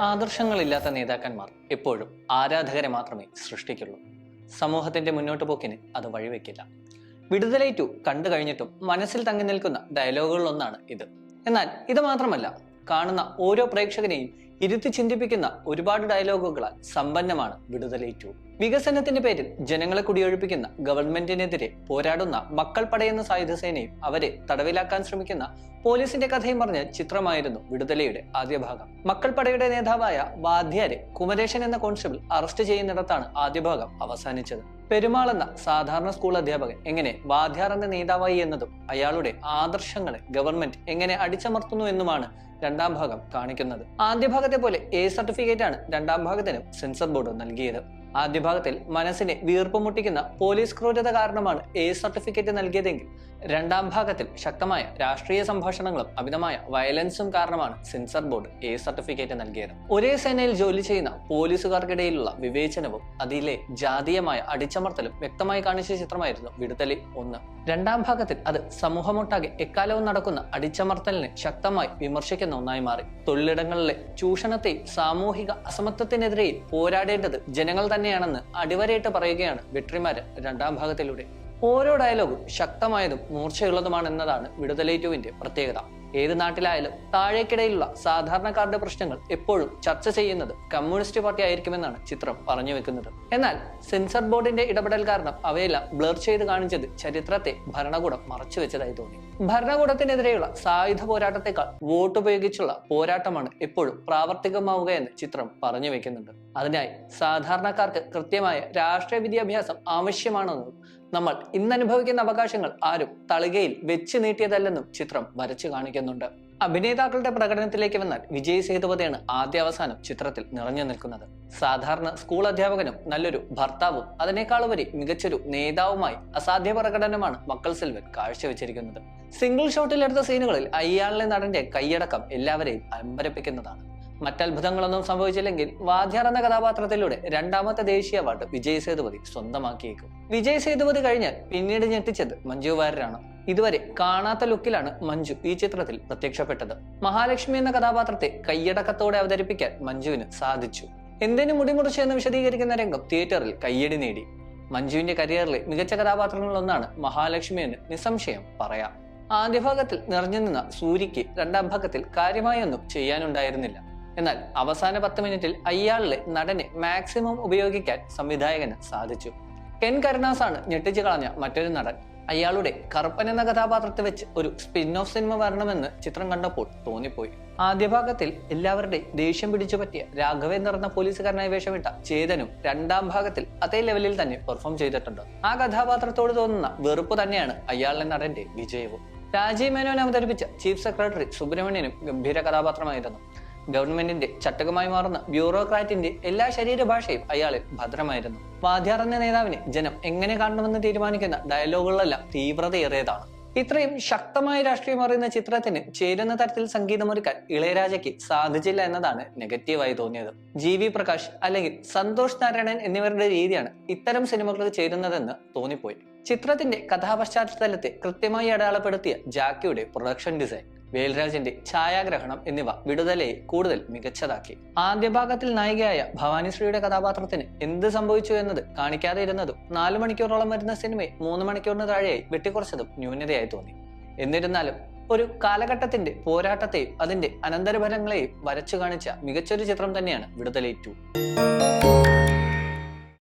ആദർശങ്ങളില്ലാത്ത നേതാക്കന്മാർ എപ്പോഴും ആരാധകരെ മാത്രമേ സൃഷ്ടിക്കുള്ളൂ. സമൂഹത്തിന്റെ മുന്നോട്ട് പോക്കിന് അത് വഴിവെക്കില്ല. വിടുതലേറ്റു കണ്ടു കഴിഞ്ഞിട്ടും മനസ്സിൽ തങ്ങി നിൽക്കുന്ന ഡയലോഗുകളിലൊന്നാണ് ഇത്. എന്നാൽ ഇത് മാത്രമല്ല കാണുന്ന ഓരോ പ്രേക്ഷകനെയും ഇരുത്തി ചിന്തിപ്പിക്കുന്ന ഒരുപാട് ഡയലോഗുകളാൽ സമ്പന്നമാണ് വിടുതലേറ്റു വികസനത്തിന്റെ പേരിൽ ജനങ്ങളെ കുടിയൊഴിപ്പിക്കുന്ന ഗവൺമെന്റിനെതിരെ പോരാടുന്ന മക്കൾ പടയുന്ന സായുധ സേനയും അവരെ തടവിലാക്കാൻ ശ്രമിക്കുന്ന പോലീസിന്റെ കഥയും പറഞ്ഞ ചിത്രമായിരുന്നു വിടുതലയുടെ ആദ്യ ഭാഗം. മക്കൾ പടയുടെ നേതാവായ വാദ്യാരെ കുമരേശൻ എന്ന കോൺസ്റ്റബിൾ അറസ്റ്റ് ചെയ്യുന്നിടത്താണ് ആദ്യ ഭാഗം അവസാനിച്ചത്. പെരുമാൾ എന്ന സാധാരണ സ്കൂൾ അധ്യാപകൻ എങ്ങനെ വാദ്യാറിന്റെ നേതാവായി എന്നതും അയാളുടെ ആദർശങ്ങളെ ഗവൺമെന്റ് എങ്ങനെ അടിച്ചമർത്തുന്നു എന്നുമാണ് രണ്ടാം ഭാഗം കാണിക്കുന്നത്. ആദ്യ ഭാഗത്തെ പോലെ എ സർട്ടിഫിക്കറ്റ് ആണ് രണ്ടാം ഭാഗത്തിനും സെൻസർ ബോർഡ് നൽകിയത്. ആദ്യ ഭാഗത്തിൽ മനസ്സിനെ വീർപ്പുമുട്ടിക്കുന്ന പോലീസ് ക്രൂരത കാരണമാണ് എ സർട്ടിഫിക്കറ്റ് നൽകിയതെങ്കിൽ രണ്ടാം ഭാഗത്തിൽ ശക്തമായ രാഷ്ട്രീയ സംഭാഷണങ്ങളും അമിതമായ വയലൻസും കാരണമാണ് സെൻസർ ബോർഡ് എ സർട്ടിഫിക്കറ്റ് നൽകിയത്. ഒരേ സേനയിൽ ജോലി ചെയ്യുന്ന പോലീസുകാർക്കിടയിലുള്ള വിവേചനവും അതിലെ ജാതീയമായ അടിച്ചമർത്തലും വ്യക്തമായി കാണിച്ച ചിത്രമായിരുന്നു വിടുതലി ഒന്ന്. രണ്ടാം ഭാഗത്തിൽ അത് സമൂഹമൊട്ടാകെ എക്കാലവും നടക്കുന്ന അടിച്ചമർത്തലിനെ ശക്തമായി വിമർശിക്കുന്ന ഒന്നായി മാറി. തൊഴിലിടങ്ങളിലെ ചൂഷണത്തെയും സാമൂഹിക അസമത്വത്തിനെതിരെയും പോരാടേണ്ടത് ജനങ്ങൾ തന്നെയാണെന്ന് അടിവരയിട്ട് പറയുകയാണ് വെട്രിമാര് രണ്ടാം ഭാഗത്തിലൂടെ. ഓരോ ഡയലോഗും ശക്തമായതും മൂർച്ചയുള്ളതുമാണെന്നതാണ് വിടുതലേറ്റുവിന്റെ പ്രത്യേകത. ഏത് നാട്ടിലായാലും താഴേക്കിടയിലുള്ള സാധാരണക്കാരുടെ പ്രശ്നങ്ങൾ എപ്പോഴും ചർച്ച ചെയ്യുന്നത് കമ്മ്യൂണിസ്റ്റ് പാർട്ടി ആയിരിക്കുമെന്നാണ് ചിത്രം പറഞ്ഞു വെക്കുന്നത്. എന്നാൽ സെൻസർ ബോർഡിന്റെ ഇടപെടൽ കാരണം അവയെല്ലാം ബ്ലർ ചെയ്ത് കാണിച്ചത് ചരിത്രത്തെ ഭരണകൂടം മറച്ചു വെച്ചതായി തോന്നി. ഭരണകൂടത്തിനെതിരെയുള്ള സായുധ പോരാട്ടത്തെക്കാൾ വോട്ട് ഉപയോഗിച്ചുള്ള പോരാട്ടമാണ് എപ്പോഴും പ്രാവർത്തികമാവുക എന്ന് ചിത്രം പറഞ്ഞു വെക്കുന്നുണ്ട്. അതിനായി സാധാരണക്കാർക്ക് കൃത്യമായ രാഷ്ട്രീയ വിദ്യാഭ്യാസം ആവശ്യമാണെന്നും നമ്മൾ ഇന്ന് അനുഭവിക്കുന്ന അവകാശങ്ങൾ ആരും തളികയിൽ വെച്ച് നീട്ടിയതല്ലെന്നും ചിത്രം വരച്ചു കാണിക്കുന്നുണ്ട്. അഭിനേതാക്കളുടെ പ്രകടനത്തിലേക്ക് വന്നാൽ വിജയ് സേതുപതിയാണ് ആദ്യ അവസാനം ചിത്രത്തിൽ നിറഞ്ഞു നിൽക്കുന്നത്. സാധാരണ സ്കൂൾ അധ്യാപകനും നല്ലൊരു ഭർത്താവും അതിനേക്കാളുപരി മികച്ചൊരു നേതാവുമായി അസാധ്യ പ്രകടനമാണ് മക്കൾ സെൽവൻ കാഴ്ചവെച്ചിരിക്കുന്നത്. സിംഗിൾ ഷോട്ടിലെടുത്ത സീനുകളിൽ അയ്യാളിലെ നടന്റെ കൈയടക്കം എല്ലാവരെയും അമ്പരപ്പിക്കുന്നതാണ്. മറ്റത്ഭുതങ്ങളൊന്നും സംഭവിച്ചില്ലെങ്കിൽ വാധ്യാർ എന്ന കഥാപാത്രത്തിലൂടെ രണ്ടാമത്തെ ദേശീയ അവാർഡ് വിജയ് സേതുപതി സ്വന്തമാക്കിയേക്കും. വിജയ് സേതുപതി കഴിഞ്ഞാൽ പിന്നീട് ഞെട്ടിച്ചത് മഞ്ജു വാര്യരാണ്. ഇതുവരെ കാണാത്ത ലുക്കിലാണ് മഞ്ജു ഈ ചിത്രത്തിൽ പ്രത്യക്ഷപ്പെട്ടത്. മഹാലക്ഷ്മി എന്ന കഥാപാത്രത്തെ കയ്യടക്കത്തോടെ അവതരിപ്പിക്കാൻ മഞ്ജുവിന് സാധിച്ചു. എന്തിനു മുടിമുറിച്ചു എന്ന് വിശദീകരിക്കുന്ന രംഗം തിയേറ്ററിൽ കയ്യടി നേടി. മഞ്ജുവിന്റെ കരിയറിലെ മികച്ച കഥാപാത്രങ്ങളിലൊന്നാണ് മഹാലക്ഷ്മി എന്ന് നിസ്സംശയം പറയാം. ആദ്യ ഭാഗത്തിൽ നിറഞ്ഞു നിന്ന സൂര്യക്ക് രണ്ടാം ഭാഗത്തിൽ കാര്യമായൊന്നും ചെയ്യാനുണ്ടായിരുന്നില്ല. എന്നാൽ അവസാന പത്ത് മിനിറ്റിൽ അയാളിലെ നടനെ മാക്സിമം ഉപയോഗിക്കാൻ സംവിധായകന് സാധിച്ചു. കെൻ കരുണാസാണ് ഞെട്ടിച്ചു കളഞ്ഞ മറ്റൊരു നടൻ. അയാളുടെ കറുപ്പൻ എന്ന കഥാപാത്രത്തെ വെച്ച് ഒരു സ്പിൻ ഓഫ് സിനിമ വരണമെന്ന് ചിത്രം കണ്ടപ്പോൾ തോന്നിപ്പോയി. ആദ്യ ഭാഗത്തിൽ എല്ലാവരുടെയും ദേഷ്യം പിടിച്ചു പറ്റിയ രാഘവേ എന്ന പോലീസുകാരനായി വേഷമിട്ട ചേതനും രണ്ടാം ഭാഗത്തിൽ അതേ ലെവലിൽ തന്നെ പെർഫോം ചെയ്തിട്ടുണ്ട്. ആ കഥാപാത്രത്തോട് തോന്നുന്ന വെറുപ്പ് തന്നെയാണ് അയാളിലെ നടന്റെ വിജയവും. രാജീവ് മേനോൻ അവതരിപ്പിച്ച ചീഫ് സെക്രട്ടറി സുബ്രഹ്മണ്യനും ഗംഭീര കഥാപാത്രമായിരുന്നു. ഗവൺമെന്റിന്റെ ചട്ടകമായി മാറുന്ന ബ്യൂറോക്രാറ്റിന്റെ എല്ലാ ശരീരഭാഷയും അയാളിൽ ഭദ്രമായിരുന്നു. വാദ്യാർ എന്ന നേതാവിനെ ജനം എങ്ങനെ കാണണമെന്ന് തീരുമാനിക്കുന്ന ഡയലോഗുകളെല്ലാം തീവ്രതയേറിയതാണ്. ഇത്രയും ശക്തമായ രാഷ്ട്രീയം അറിയുന്ന ചിത്രത്തിന് ചേരുന്ന തരത്തിൽ സംഗീതമൊരുക്കാൻ ഇളയരാജയ്ക്ക് സാധിച്ചില്ല എന്നതാണ് നെഗറ്റീവായി തോന്നിയത്. ജി വി പ്രകാശ് അല്ലെങ്കിൽ സന്തോഷ് നാരായണൻ എന്നിവരുടെ രീതിയാണ് ഇത്തരം സിനിമകൾക്ക് ചേരുന്നതെന്ന് തോന്നിപ്പോയി. ചിത്രത്തിന്റെ കഥാപശ്ചാത്തലത്തെ കൃത്യമായി അടയാളപ്പെടുത്തിയ ജാക്കിയുടെ പ്രൊഡക്ഷൻ ഡിസൈൻ. വേൽരാജിന്റെ ഛായാഗ്രഹണം എന്നിവ വിടുതലയെ കൂടുതൽ മികച്ചതാക്കി. ആദ്യ ഭാഗത്തിൽ നായികയായ ഭവാനിശ്രീയുടെ കഥാപാത്രത്തിന് എന്ത് സംഭവിച്ചു എന്നത് കാണിക്കാതെ ഇരുന്നതും നാലു മണിക്കൂറോളം വരുന്ന സിനിമയെ മൂന്ന് മണിക്കൂറിന് താഴെയായി വെട്ടിക്കുറച്ചതും ന്യൂനതയായി തോന്നി. എന്നിരുന്നാലും ഒരു കാലഘട്ടത്തിന്റെ പോരാട്ടത്തെയും അതിന്റെ അനന്തരഫലങ്ങളെയും വരച്ചു കാണിച്ച മികച്ചൊരു ചിത്രം തന്നെയാണ് വിടുതലേ ടു